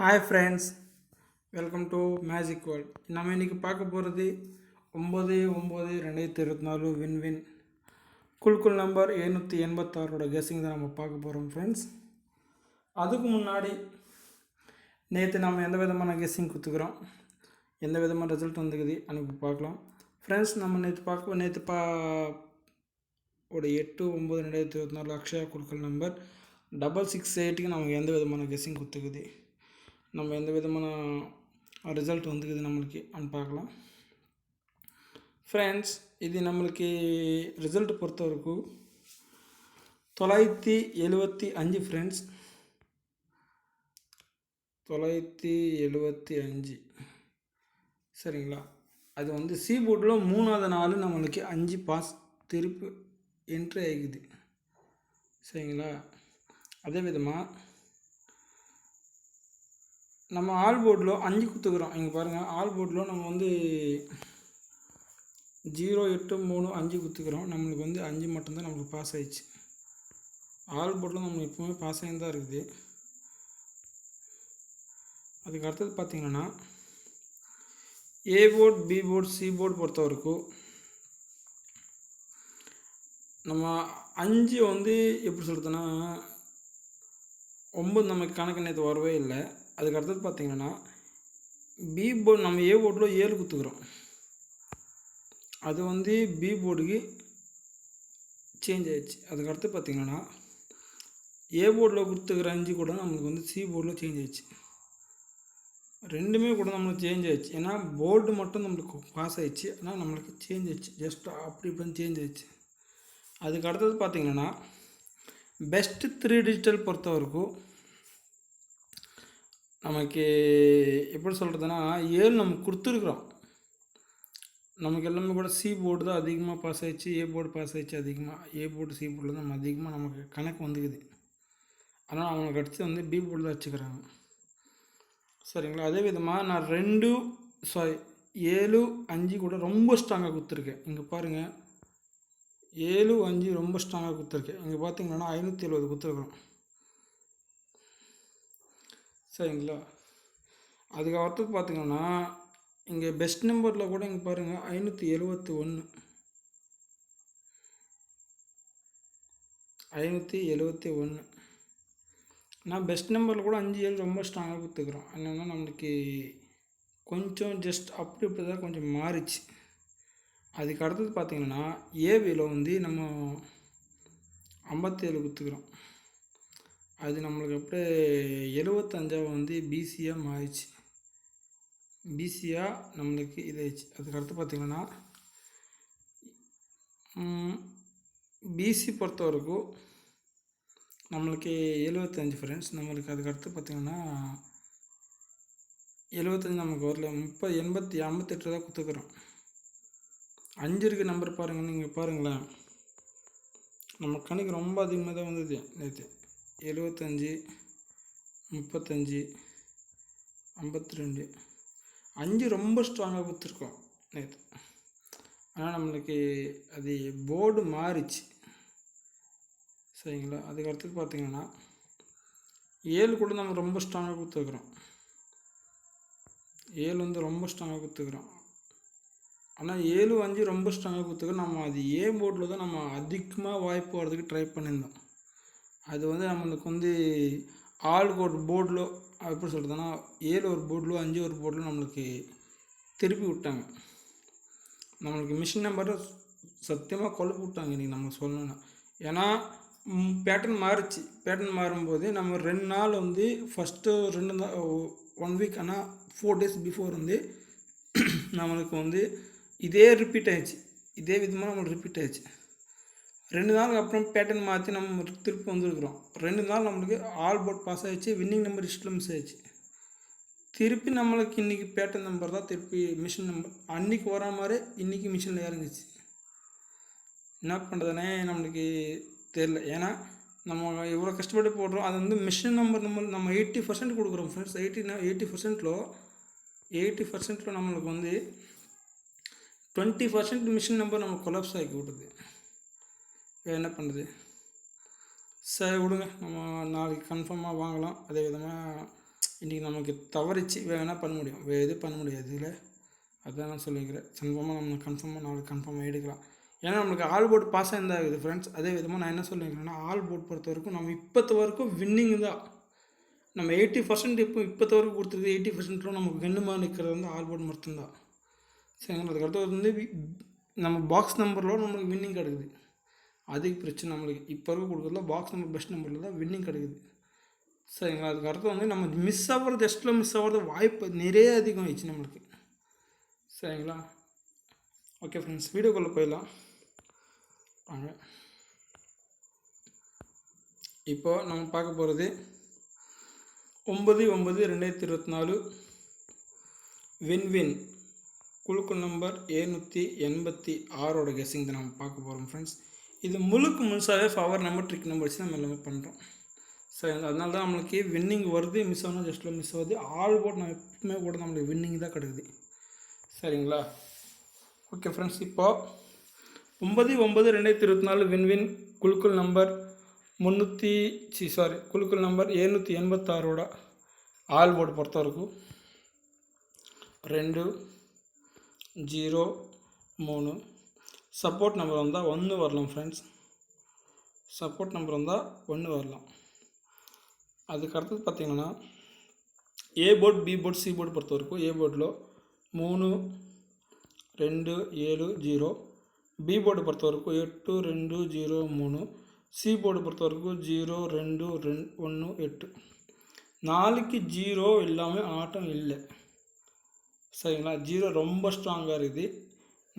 Hi friends welcome to magic world நம்ம இன்றைக்கி பார்க்க போகிறது ஒம்பது ஒம்பது ரெண்டாயிரத்தி இருபத்தி நாலு வின் வின் குல்குல் நம்பர் எழுநூற்றி எண்பத்தாறோட கெஸ்ஸிங் தான் நம்ம பார்க்க போகிறோம் ஃப்ரெண்ட்ஸ் அதுக்கு முன்னாடி நேற்று நம்ம எந்த விதமான கெஸ்ஸிங் கொடுத்துக்கிறோம் எந்த விதமான ரிசல்ட் வந்துக்குது அனுப்பி பார்க்கலாம். ஃப்ரெண்ட்ஸ் நம்ம நேற்று பார்க்க நேற்று பா ஒரு எட்டு ஒம்பது ரெண்டாயிரத்தி இருபத்தி நாலு அக்ஷயா குழுக்கள் நம்பர் டபுள் சிக்ஸ் எயிட்டுக்கு நமக்கு எந்த விதமான கெஸ்ஸிங் கொடுத்துக்குது நம்ம எந்த விதமான ரிசல்ட் வந்துக்குது நம்மளுக்கு அப்படின்னு பார்க்கலாம். ஃப்ரெண்ட்ஸ் இது நம்மளுக்கு ரிசல்ட் பொறுத்த வரைக்கும் தொள்ளாயிரத்தி எழுபத்தி அஞ்சு ஃப்ரெண்ட்ஸ் தொள்ளாயிரத்தி எழுபத்தி அஞ்சு. சரிங்களா? அது வந்து சி போர்டில் மூணாவது நாள் நம்மளுக்கு அஞ்சு பாஸ் திருப்பி என்ட்ரி ஆகிக்குது சரிங்களா? அதே விதமாக நம்ம ஆல் போர்டில் அஞ்சு கொடுத்துக்குறோம் இங்கே பாருங்கள் ஆல் போர்டில் நம்ம வந்து ஜீரோ எட்டு மூணு அஞ்சு கொடுத்துக்குறோம் நம்மளுக்கு வந்து அஞ்சு மட்டும்தான் நம்மளுக்கு பாஸ் ஆயிடுச்சு. ஆல் போர்டில் நம்ம எப்போவுமே பாஸ் ஆகி தான் இருக்குது. அதுக்கு அடுத்தது பார்த்தீங்கன்னா A board B board C board பொறுத்த வரைக்கும் நம்ம அஞ்சு வந்து எப்படி சொல்கிறதுன்னா ஒம்பது நமக்கு கணக்கு நேற்று வரவே இல்லை. அதுக்கு அடுத்தது பார்த்தீங்கன்னா பி போர்டு நம்ம ஏ போர்டில் ஏழு குத்துக்கிறோம். அது வந்து பி போர்டுக்கு சேஞ்ச் ஆயிடுச்சு. அதுக்கு அடுத்து பார்த்தீங்கன்னா ஏ போர்டில் கொடுத்துக்கிற அஞ்சு கூட நம்மளுக்கு வந்து சி போர்டில் சேஞ்ச் ஆயிடுச்சு. ரெண்டுமே கூட நம்மளுக்கு சேஞ்ச் ஆயிடுச்சு. ஏன்னா போர்டு மட்டும் நம்மளுக்கு பாஸ் ஆயிடுச்சு. ஆனால் நம்மளுக்கு சேஞ்ச் ஆயிடுச்சு. ஜஸ்ட் அப்படி இப்படின்னு சேஞ்ச் ஆயிடுச்சு. அதுக்கு அடுத்தது பார்த்தீங்கன்னா பெஸ்ட்டு த்ரீ டிஜிட்டல் பொறுத்த வரைக்கும் நமக்கு எப்படி சொல்கிறதுனா ஏழு நம்ம கொடுத்துருக்குறோம். நமக்கு எல்லாமே கூட சி போர்டு தான் அதிகமாக பாஸ் ஆகிடுச்சு ஏ போர்டு பாஸ் ஆகிடுச்சு அதிகமாக ஏ போர்டு சி போர்டில் தான் நம்ம அதிகமாக நமக்கு கணக்கு வந்துக்குது. ஆனால் அவங்களுக்கு அடுத்து வந்து பி போர்டு தான் வச்சுக்கிறாங்க. சரிங்களா? அதே விதமாக நான் ரெண்டு சாரி ஏழு அஞ்சு கூட ரொம்ப ஸ்ட்ராங்காக கொடுத்துருக்கேன். இங்கே பாருங்கள் ஏழு அஞ்சு ரொம்ப ஸ்ட்ராங்காக கொடுத்துருக்கேன். இங்கே பார்த்தீங்கன்னா ஐநூற்றி எழுபது கொடுத்துருக்குறோம். சரிங்களா? அதுக்கு அடுத்தது இங்கே பெஸ்ட் நம்பரில் கூட இங்கே பாருங்கள் ஐநூற்றி எழுபத்தி ஒன்று ஐநூற்றி எழுபத்தி ஒன்று நான் பெஸ்ட் நம்பரில் கூட அஞ்சு ஏழு ரொம்ப ஸ்ட்ராங்காக கொடுத்துக்குறோம் என்னென்னா நம்மளுக்கு கொஞ்சம் ஜஸ்ட் அப்படி இப்படி தான் கொஞ்சம் மாறிச்சு. அதுக்கு அடுத்தது பார்த்திங்கன்னா ஏவியில் வந்து நம்ம ஐம்பத்தேழு கொடுத்துக்குறோம் அது நம்மளுக்கு அப்படியே எழுபத்தஞ்சாவது வந்து பிசியாக மாறிச்சு பிசியாக நம்மளுக்கு இதாகிடுச்சு அதுக்கு அடுத்து பார்த்திங்கன்னா பிசி பொறுத்த வரைக்கும் நம்மளுக்கு எழுபத்தஞ்சு ஃப்ரெண்ட்ஸ் நம்மளுக்கு அதுக்கடுத்து பார்த்திங்கன்னா எழுபத்தஞ்சு நமக்கு வரல. முப்பது எண்பத்தி ஐம்பத்தெட்டு தான் கொடுத்துக்குறோம் அஞ்சு இருக்க நம்பர் பாருங்கள் நீங்கள் பாருங்களேன். நம்ம கணக்கு ரொம்ப அதிகமாக தான் வந்தது நேற்று எழுபத்தஞ்சி முப்பத்தஞ்சு ஐம்பத்தி ரெண்டு அஞ்சு ரொம்ப ஸ்ட்ராங்காக கொடுத்துருக்கோம். நேற்று ஆனால் நம்மளுக்கு அது போர்டு மாறிச்சு. சரிங்களா? அதுக்கு அடுத்தது பார்த்தீங்கன்னா ஏழு கூட நம்ம ரொம்ப ஸ்ட்ராங்காக கொடுத்துருக்குறோம். ஏழு வந்து ரொம்ப ஸ்ட்ராங்காக கொடுத்துருக்குறோம். ஆனால் ஏழு அஞ்சு ரொம்ப ஸ்ட்ராங்காக கொடுத்துருக்கோம் நம்ம அது ஏ போர்டில் தான் நம்ம அதிகமாக வாய்ப்பு வரதுக்கு ட்ரை பண்ணியிருந்தோம். அது வந்து நம்மளுக்கு வந்து ஆளுக்கு ஒரு போர்டில் எப்படி சொல்கிறதுனா ஏழு ஒரு போர்டில் அஞ்சு ஒரு போர்டில் நம்மளுக்கு திருப்பி விட்டாங்க. நம்மளுக்கு மிஷின் நம்பரை சத்தியமாக கொழுப்பு விட்டாங்க இன்றைக்கி நம்ம சொல்லணும்னா. ஏன்னா பேட்டர்ன் மாறிச்சு. பேட்டர்ன் மாறும்போது நம்ம ரெண்டு நாள் வந்து ஃபஸ்ட்டு ரெண்டு நாள் ஒன் வீக் ஆனால் ஃபோர் டேஸ் பிஃபோர் வந்து நம்மளுக்கு வந்து இதே ரிப்பீட் ஆயிடுச்சு. இதே விதமாக நம்மளுக்கு ரிப்பீட் ஆயிடுச்சு. ரெண்டு நாளுக்கு அப்புறம் பேட்டர்ன் மாற்றி நம்ம திருப்பி வந்துருக்குறோம். ரெண்டு நாள் நம்மளுக்கு ஆல் போர்ட் பாஸ் ஆகிடுச்சு வின்னிங் நம்பர் லிஸ்ட்டில் ஆயிடுச்சு. திருப்பி நம்மளுக்கு இன்றைக்கி பேட்டர்ன் நம்பர் தான் திருப்பி மிஷின் நம்பர் அன்றைக்கி வர மாதிரி இன்றைக்கி மிஷினில் இறங்குச்சு. என்ன பண்ணுறதுனே நம்மளுக்கு தெரில ஏன்னா நம்ம இவ்வளோ கஷ்டப்பட்டு போடுறோம் அது வந்து மிஷின் நம்பர் நம்ம நம்ம எயிட்டி பர்சன்ட் கொடுக்குறோம் ஃப்ரெண்ட்ஸ் எயிட்டி எயிட்டி பர்சன்ட்டில் எயிட்டி பர்சன்ட்டில் நம்மளுக்கு வந்து டுவெண்ட்டி பர்சன்ட் மிஷின் நம்பர் நம்ம கொலாப்ஸ் ஆக்கி விடுது என்ன பண்ணுறது சரி விடுங்க. நம்ம நாளைக்கு கன்ஃபார்மாக வாங்கலாம். அதே விதமாக இன்றைக்கி நமக்கு தவறிச்சு வேணால் பண்ண முடியும்? வேறு எதுவும் பண்ண முடியாது இதில் அதுதான் நான் சொல்லிக்கிறேன் கன்ஃபார்மாக நம்ம கன்ஃபார்மாக நாளைக்கு கன்ஃபார்மாக எடுக்கலாம். ஏன்னா நம்மளுக்கு ஆல் போர்ட் பாஸ் ஆயிருந்தா இருக்குது ஃப்ரெண்ட்ஸ் அதே விதமாக நான் என்ன சொல்லிக்கிறேன்னா ஆல் போர்ட் பொறுத்த வரைக்கும் நம்ம இப்போத்த வரைக்கும் வின்னிங் தான். நம்ம எயிட்டி பர்சன்ட் இப்போ இப்போத்த வரைக்கும் கொடுத்துருக்கு எயிட்டி பர்சன்ட்டும் நமக்கு கண்ணுமாக நிற்கிறது வந்து ஆல் போர்ட் மட்டும்தான். சரிங்களா? அதுக்கடுத்து வந்து நம்ம பாக்ஸ் நம்பரில் நம்மளுக்கு வின்னிங் கிடைக்குது. அதுக்கு பிரச்சனை நம்மளுக்கு. இப்போ இருக்க கொடுக்குறதுல பாக்ஸ் நம்பர் பெஸ்ட் நம்பரில் தான் வின்னிங் கிடைக்குது. சரிங்களா? அதுக்கு அடுத்து வந்து நம்ம மிஸ் ஆகிறது எஸ்ட்டில் மிஸ் ஆகிறது வாய்ப்பு நிறைய அதிகம் ஆயிடுச்சு நம்மளுக்கு. சரிங்களா? ஓகே ஃப்ரெண்ட்ஸ் வீடியோக்குள்ளே போயிடலாம். வாங்க. இப்போ நம்ம பார்க்க போகிறது ஒம்பது ஒம்பது ரெண்டாயிரத்தி இருபத்தி நாலு வின் வின் நம்பர் ஏழ்நூற்றி எண்பத்தி ஆறோட கெஸ்ஸிங் தான் நம்ம பார்க்க போகிறோம் ஃப்ரெண்ட்ஸ் இது முழுக்க முழுசாகவே ஃபவர் நம்பர் ட்ரிக் நம்பர் வச்சு நம்ம எல்லாமே பண்ணுறோம் சரி அதனால தான் நம்மளுக்கு வின்னிங் வருது மிஸ் ஆனால் ஜஸ்ட்டில் மிஸ் ஆகுது. ஆல் போட் நம்ம எப்பவுமே கூட நம்மளுக்கு வின்னிங் தான் கிடைக்குது. சரிங்களா? ஓகே ஃப்ரெண்ட்ஸ் இப்போ ஒம்பது ஒம்பது ரெண்டாயிரத்தி இருபத்தி நாலு வின்வின் குழுக்கள் நம்பர் முந்நூற்றி சி சாரி குழுக்கள் நம்பர் ஏழ்நூற்றி எண்பத்தாறோட ஆல் போர்டு பொறுத்த வரைக்கும் ரெண்டு ஜீரோ மூணு சப்போர்ட் நம்பர் வந்தால் ஒன்று வரலாம் ஃப்ரெண்ட்ஸ் சப்போர்ட் நம்பர் வந்தால் ஒன்று வரலாம். அதுக்கு அடுத்தது பார்த்தீங்கன்னா A board B board C board பொறுத்த வரைக்கும் ஏ போர்டில் மூணு ரெண்டு ஏழு ஜீரோ பி போர்டு பொறுத்த வரைக்கும் எட்டு ரெண்டு ஜீரோ மூணு. சி போர்டு பொறுத்த வரைக்கும் ஜீரோ ரெண்டு ரெண்டு ஒன்று எட்டு. நாளைக்கு ஜீரோ இல்லாமல் ஆட்டம் இல்லை. சரிங்களா? ஜீரோ ரொம்ப ஸ்ட்ராங்காக இருக்குது.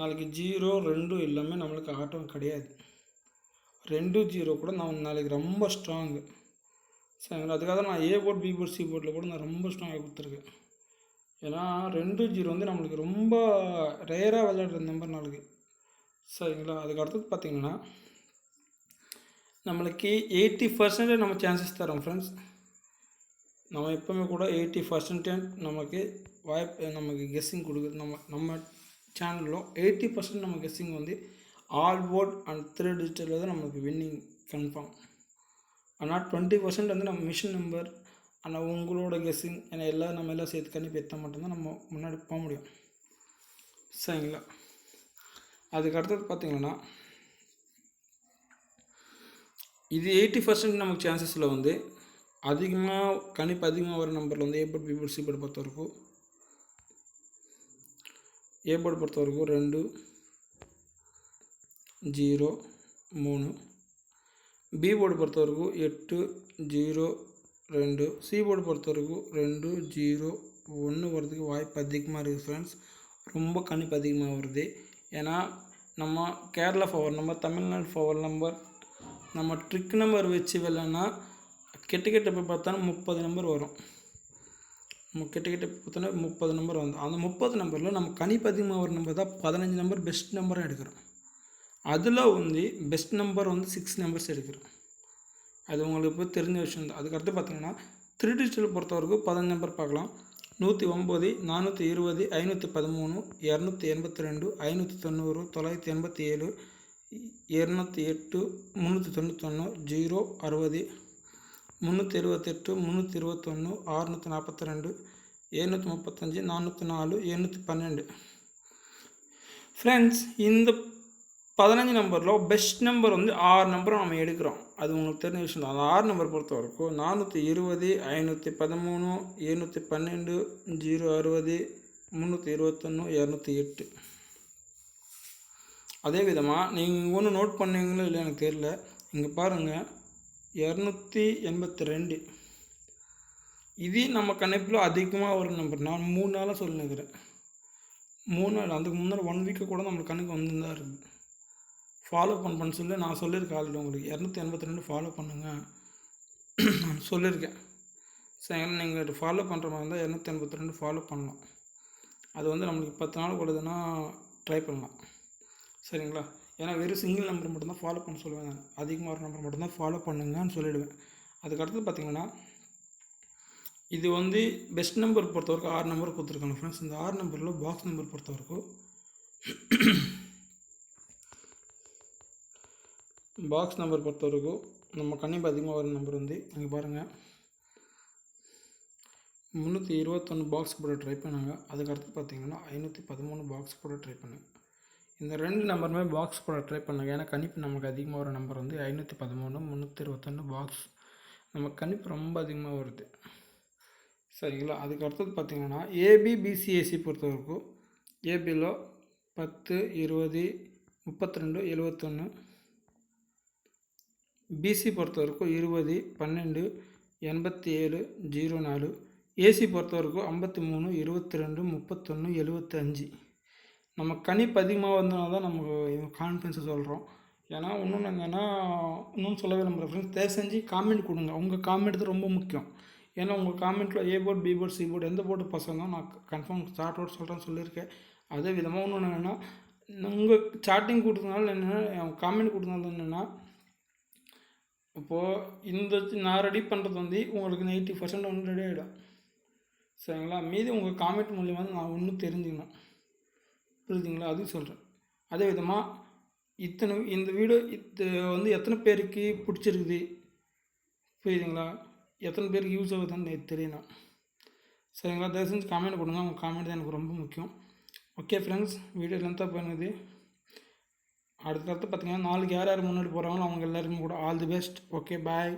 நாளைக்கு ஜீரோ ரெண்டும் இல்லாமல் நம்மளுக்கு ஆட்டம் கிடையாது. ரெண்டு ஜீரோ கூட நான் நாளைக்கு ரொம்ப ஸ்ட்ராங்கு சரிங்களா அதுக்காக நான் A board B board C போர்ட்டில் கூட நான் ரொம்ப ஸ்ட்ராங்காக கொடுத்துருக்கேன். ஏன்னா ரெண்டு ஜீரோ வந்து நம்மளுக்கு ரொம்ப ரேராக விளையாடுற நம்பர் நாளைக்கு. சரிங்களா? அதுக்கு அடுத்தது பார்த்தீங்கன்னா நம்மளுக்கு எயிட்டி பர்சன்டேஜ் நம்ம சான்சஸ் தரோம் ஃப்ரெண்ட்ஸ் நம்ம எப்போவுமே கூட எயிட்டி பர்சன்டேஜ் நமக்கு வாய்ப்பு நமக்கு கெஸ்ஸிங் கொடுக்குது. நம்ம நம்ம சேனலில் எயிட்டி பர்சன்ட் நம்ம கெஸ்ஸிங் வந்து ஆல் போர்ட் அண்ட் த்ரீ டிஜிட்டலில் தான் நமக்கு வின்னிங் கன்ஃபார்ம் ஆனால் டுவெண்ட்டி பர்சன்ட் வந்து நம்ம மிஷின் நம்பர் ஆனால் உங்களோட கெஸ்ஸிங் ஏன்னா எல்லாம் நம்ம எல்லாம் சேர்த்து கண்ணி எடுத்தால் மட்டும்தான் நம்ம முன்னாடி போக முடியும். சரிங்களா? அதுக்கு அடுத்தது பார்த்தீங்கன்னா இது எயிட்டி பர்சன்ட் நமக்கு சான்சஸில் வந்து அதிகமாக கணிப்பு அதிகமாக வர நம்பரில் வந்து ஏ பீபிள் பி பொறுத்தவரைக்கும் பொறுத்த வரைக்கும் ஏற்பாடு பொறுத்த வரைக்கும் ரெண்டு ஜீரோ மூணு. பி போர்டு பொறுத்த வரைக்கும் எட்டு ஜீரோ ரெண்டு. சி போர்டு பொறுத்த வரைக்கும் ரெண்டு ஜீரோ ஒன்று வரதுக்கு வாய்ப்பு அதிகமாக இருக்குது ஃப்ரெண்ட்ஸ் ரொம்ப கணிப்பு அதிகமாக வருது. ஏன்னா நம்ம Kerala power number Tamil Nadu power number நம்ம ட்ரிக் நம்பர் வச்சு விளையாடினா கெட்ட கெட்ட போய் பார்த்தா முப்பது நம்பர் வரும். நம்ம கிட்ட கிட்ட பார்த்தோன்னா முப்பது நம்பர் வந்து அந்த முப்பது நம்பரில் நம்ம கணிப்பு அதிகமாக நம்பர் தான் பதினஞ்சு நம்பர் பெஸ்ட் நம்பராக எடுக்கிறோம். அதில் வந்து பெஸ்ட் நம்பர் வந்து சிக்ஸ் நம்பர்ஸ் எடுக்கிறோம். அது உங்களுக்கு இப்போ தெரிஞ்ச விஷயம் தான். அதுக்கடுத்து பார்த்தீங்கன்னா த்ரீ டிஜிட்டல் பொறுத்த வரைக்கும் பதினஞ்சு நம்பர் பார்க்கலாம். நூற்றி ஒம்பது நானூற்றி இருபது ஐநூற்றி பதிமூணு இரநூத்தி எண்பத்தி ரெண்டு ஐநூற்றி தொண்ணூறு தொள்ளாயிரத்தி எண்பத்தி ஏழு இரநூத்தி எட்டு முந்நூற்றி தொண்ணூத்தொன்று ஜீரோ அறுபது முந்நூற்றி இருபத்தெட்டு முந்நூற்றி இருபத்தொன்று அறுநூற்றி நாற்பத்தி ரெண்டு எழுநூற்றி முப்பத்தஞ்சு நானூற்றி நாலு எழுநூற்றி பன்னெண்டு ஃப்ரெண்ட்ஸ் இந்த பதினஞ்சு நம்பரில் பெஸ்ட் நம்பர் வந்து ஆறு நம்பரும் நம்ம எடுக்கிறோம். அது உங்களுக்கு தெரிஞ்ச விஷயம் தான். அந்த ஆறு நம்பர் பொறுத்த வரைக்கும் நானூற்றி இருபது ஐநூற்றி பதிமூணு எழுநூற்றி பன்னெண்டு ஜீரோ அறுபது முந்நூற்றி இருபத்தொன்று இரநூத்தி எட்டு. அதே விதமாக நீங்கள் ஒன்று நோட் பண்ணீங்களோ இல்லை எனக்கு தெரியல. இங்கே பாருங்கள் இரநூத்தி எண்பத்தி ரெண்டு. இது நம்ம கணிப்பில் அதிகமாக ஒரு நம்பர். நான் மூணு நாளாக சொல்லினுக்கிறேன். மூணு நாள் அதுக்கு முன்னாடி ஒன் வீக்கு கூட நம்மளுக்கு கணக்கு வந்து தான் இருக்குது ஃபாலோ பண்ண சொல்லி. நான் சொல்லியிருக்கேன் ஆல்ரெடி உங்களுக்கு. இரநூத்தி எண்பத்தி ரெண்டு ஃபாலோ பண்ணுங்கள் நான் சொல்லியிருக்கேன். சரி நீங்கள் ஃபாலோ பண்ணுற மாதிரி இருந்தால் இரநூத்தி எண்பத்தி ரெண்டு ஃபாலோ பண்ணலாம். அது வந்து நம்மளுக்கு பத்து நாள் கொடுதுன்னா ட்ரை பண்ணலாம். சரிங்களா? ஏன்னா வெறும் சிங்கிள் நம்பர் மட்டும்தான் ஃபாலோ பண்ண சொல்லுவேன். நான் அதிகமாக ஒரு நம்பர் மட்டும்தான் ஃபாலோ பண்ணுங்கன்னு சொல்லிவிடுவேன் அதுக்கு அடுத்தது பார்த்தீங்கன்னா இது வந்து பெஸ்ட் நம்பர் பொறுத்த வரைக்கும் ஆறு நம்பர் கொடுத்துருக்காங்க ஃப்ரெண்ட்ஸ் இந்த ஆறு நம்பரில் பாக்ஸ் நம்பர் பொறுத்த வரைக்கும் பாக்ஸ் நம்பர் பொறுத்த வரைக்கும் நம்ம கண்டிப்பாக அதிகமாக வர நம்பர் வந்து இங்கே பாருங்கள் முந்நூற்றி இருபத்தொன்று பாக்ஸ் போட ட்ரை பண்ணாங்க. அதுக்கடுத்து பார்த்தீங்கன்னா ஐநூற்றி பதிமூணு பாக்ஸ் போட ட்ரை பண்ணாங்க இந்த ரெண்டு நம்பருமே பாக்ஸ் போட ட்ரை பண்ணுங்கள் ஏன்னா கணிப்பு நமக்கு அதிகமாக வர நம்பர் வந்து ஐநூற்றி பதிமூணு முந்நூற்றி இருபத்தொன்று பாக்ஸ் நமக்கு கணிப்பு ரொம்ப அதிகமாக வருது. சரிங்களா? அதுக்கு அடுத்தது பார்த்திங்கன்னா ஏபி பிசிஎஸ்சி பொறுத்தவரைக்கும் ஏபியில் பத்து இருபது முப்பத்தி ரெண்டு எழுபத்தொன்று பிசி பொறுத்த வரைக்கும் இருபது பன்னெண்டு எண்பத்தி ஏழு ஜீரோ நாலு. ஏசி பொறுத்தவரைக்கும் ஐம்பத்தி மூணு இருபத்தி ரெண்டு முப்பத்தொன்று எழுபத்தஞ்சு நம்ம கணிப்பு அதிகமாக வந்தனால தான் நமக்கு கான்ஃபிடன்ஸை சொல்கிறோம் ஏன்னா இன்னொன்று என்னென்னா இன்னும் சொல்லவே நம்ம ஃப்ரெண்ட்ஸ் தயவு செஞ்சு காமெண்ட் கொடுங்க. உங்கள் காமெண்ட் தான் ரொம்ப முக்கியம். ஏன்னா உங்கள் காமெண்ட்டில் A board B board C board எந்த போர்டு பசங்க நான் கன்ஃபார்ம் ஸ்டார்ட் சொல்கிறேன்னு சொல்லியிருக்கேன். அதே விதமாக ஒன்று என்னென்னா உங்கள் சாட்டிங் கொடுத்ததுனால என்னென்னா காமெண்ட் கொடுத்ததுனால என்னென்னா இப்போது இந்த நான் ரெடி பண்ணுறது வந்து உங்களுக்கு எயிட்டி பர்சன்ட் வந்து ரெடி ஆகிடும் சரிங்களா? மீதி உங்கள் காமெண்ட் மூலியமாக நான் ஒன்றும் தெரிஞ்சுக்கணும். புரியுதுங்களா அதுவும் சொல்கிறேன் அதே விதமாக இத்தனை இந்த வீடு இது வந்து எத்தனை பேருக்கு பிடிச்சிருக்குது? புரியுதுங்களா? எத்தனை பேருக்கு யூஸ் ஆகுதுன்னு எனக்கு தெரியணும் சரிங்களா? தயவு செஞ்சு காமெண்ட் கொடுங்க. உங்கள் காமெண்ட் தான் எனக்கு ரொம்ப முக்கியம். ஓகே ஃப்ரெண்ட்ஸ் வீடியோ லென்த்தாக பண்ணுது அடுத்தடுத்து பார்த்தீங்கன்னா நாளைக்கு யார் யார் முன்னாடி போகிறாங்களோ அவங்க எல்லாருமே கூட all the best okay bye